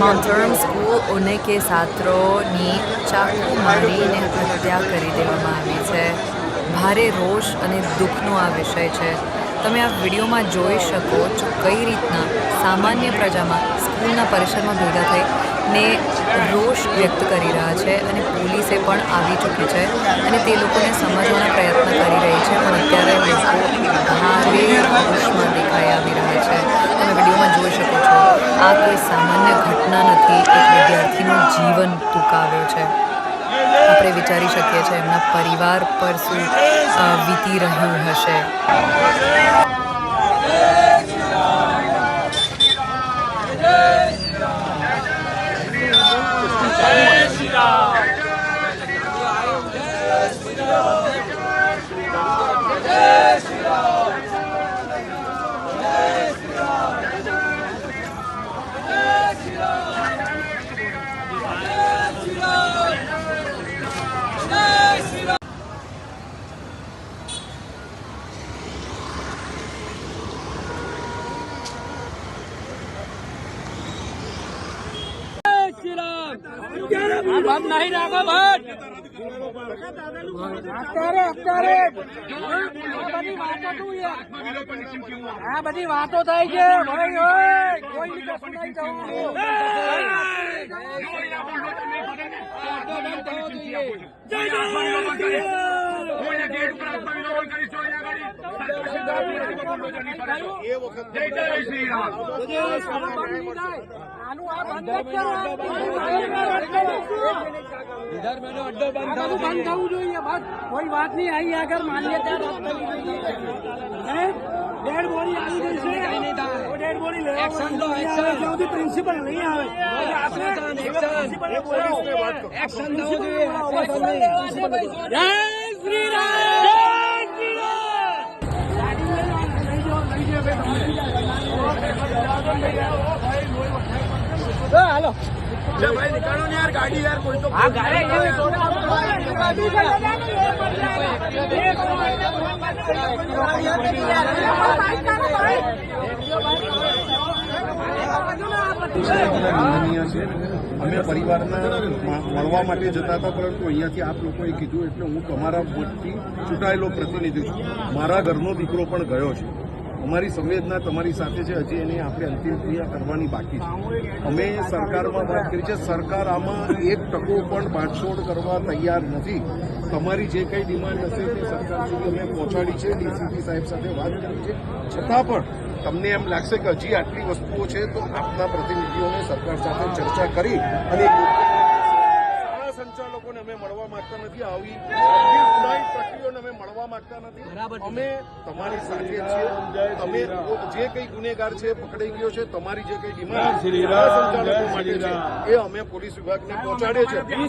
માઉન્ટરમ school ઓને કે છાત્રોની ચાકુ મારીને હત્યા કરી દેવામાં આવી છે. ભારે રોષ અને દુઃખનો આ વિષય છે. તમે આ વિડીયોમાં જોઈ શકો છો કઈ રીતના સામાન્ય પ્રજામાં સ્કૂલના પરિસરમાં ભેગા થઈ ને રોષ વ્યક્ત કરી રહ્યા છે અને પોલીસે પણ આવી ચૂકી છે અને તે લોકોને સમજવાનો પ્રયત્ન કરી રહી છે, પણ અત્યારે લોકો ભારે રોષમાં દેખાઈ આવી રહ્યા છે. તમે વિડીયોમાં જોઈ શકો છો, આ કોઈ સામાન્ય ઘટના નથી, એક વિદ્યાર્થીનું જીવન ટૂંકાવ્યો છે. આપણે વિચારી શકીએ છીએ એમના પરિવાર પર શું વીતી રહ્યું હશે. 上 નહીં રાખો બંધ અત્યારે અત્યારે બધી વાતો થાય છે ભાઈ કોઈ આનું આ બંધ બધું થવું જોઈએ બસ કોઈ વાત નહીં આવી આગળ માન્યતા? ડેડ બોડી આવી ગઈ છે ડેડ બોડી લેવા પ્રિન્સિપલ નહીં આવે પ્રિન્સિપલ જય શ્રી રામ જાઓ, ભાઈ, નીકળો ને યાર ગાડી યાર કોઈ તો અમે પરિવારના મળવા માટે જતા હતા પરંતુ અહીંયાથી આપ લોકોએ કીધું એટલે હું તમારા વોટથી ચૂંટાયેલો પ્રતિનિધિ છું. મારા ઘરનો દીકરો પણ ગયો છે. અમારી સંવેદના તમારી સાથે છે, હજી એની આપણે અંતિમ ક્રિયા કરવાની બાકી છે. અમે સરકારમાં વાત કરી છે, સરકાર આમાં એક ટકો પણ બાંધછોડ કરવા તૈયાર નથી. તમારી જે કંઈ ડિમાન્ડ હશે તે સરકાર સુધી અમે પહોંચાડી છે, ડીસીપી સાહેબ સાથે વાત કરી છે. છતાં પણ તમને એમ લાગશે કે હજી આટલી વસ્તુઓ છે, તો આપના પ્રતિનિધિઓને સરકાર સાથે ચર્ચા કરી અને સંચાલકોને અમે મળવા માંગતા નથી. આવી ગંભીર ગુનાહિત પ્રક્રિયાઓને અમે મળવા માંગતા નથી. અમે તમારી સાથે છીએ. તમે જે કઈ ગુનેગાર છે પકડાઈ ગયો છે. તમારી જે કઈ ડિમાન્ડ છે એ અમે પોલીસ વિભાગને પહોંચાડે છે છીએ.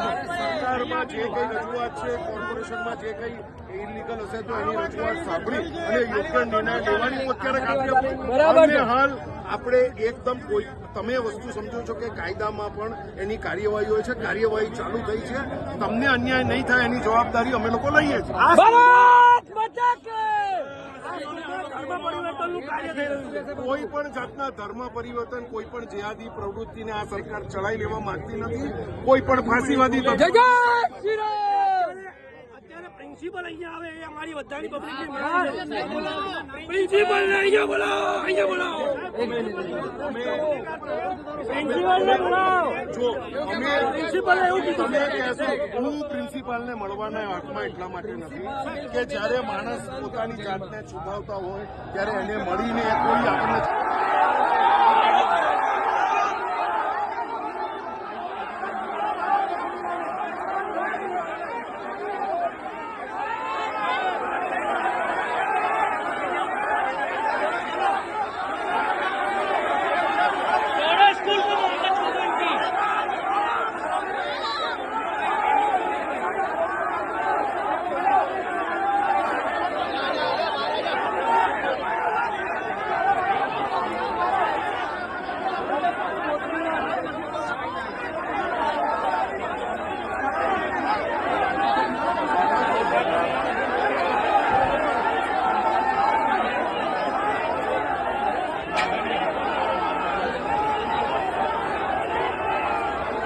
સરકારમાં જે કઈ રજૂઆત છે કોર્પોરેશનમાં જે કઈ ઇલીગલ હશે તો એની રજૂઆત સાંભળી અને યોગ્ય નિર્ણય લેવાની અત્યારે હાલ આપણે એકદમ કોઈ તમે વસ્તુ સમજો છો કે કાયદામાં પણ એની કાર્યવાહી હોય છે કાર્યવાહી ચાલુ થઈ છે. તમને અન્યાય નહીં થાય એની જવાબદારી અમે લોકો લઈએ છીએ. કોઈ પણ જાતના ધર્મ પરિવર્તન, કોઈ પણ જેહાદી પ્રવૃત્તિને આ સરકાર ચલાવી લેવા માંગતી નથી, કોઈ પણ ફાંસીવાદી તત્વ- જય શ્રી રામ અત્યારે પ્રિન્સિપલ અહીંયા આવે એ અમારી બધાની પબ્લિકની પ્રિન્સિપલ ને અહીંયા બોલાવો અહીંયા બોલાવો. પ્રિન્સિપલ ને બોલાવો. જો અમે પ્રિન્સિપલે એવું કીધું. તમે કહેશો હું પ્રિન્સિપાલને મળવાના હાથમાં એટલા માટે નથી કે જ્યારે માણસ પોતાની જાતને છુપાવતા હોય ત્યારે એને મળીને કોઈ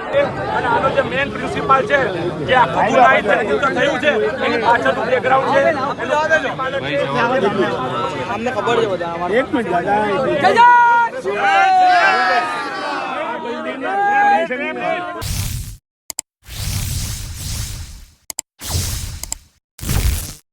આપણને મેન પ્રિન્સિપાલ છે જે આખું ગુનાહિત નેતૃત્વ થયું છે એની પાછળનું બેકગ્રાઉન્ડ છે. અમને ખબર છે. જય જય!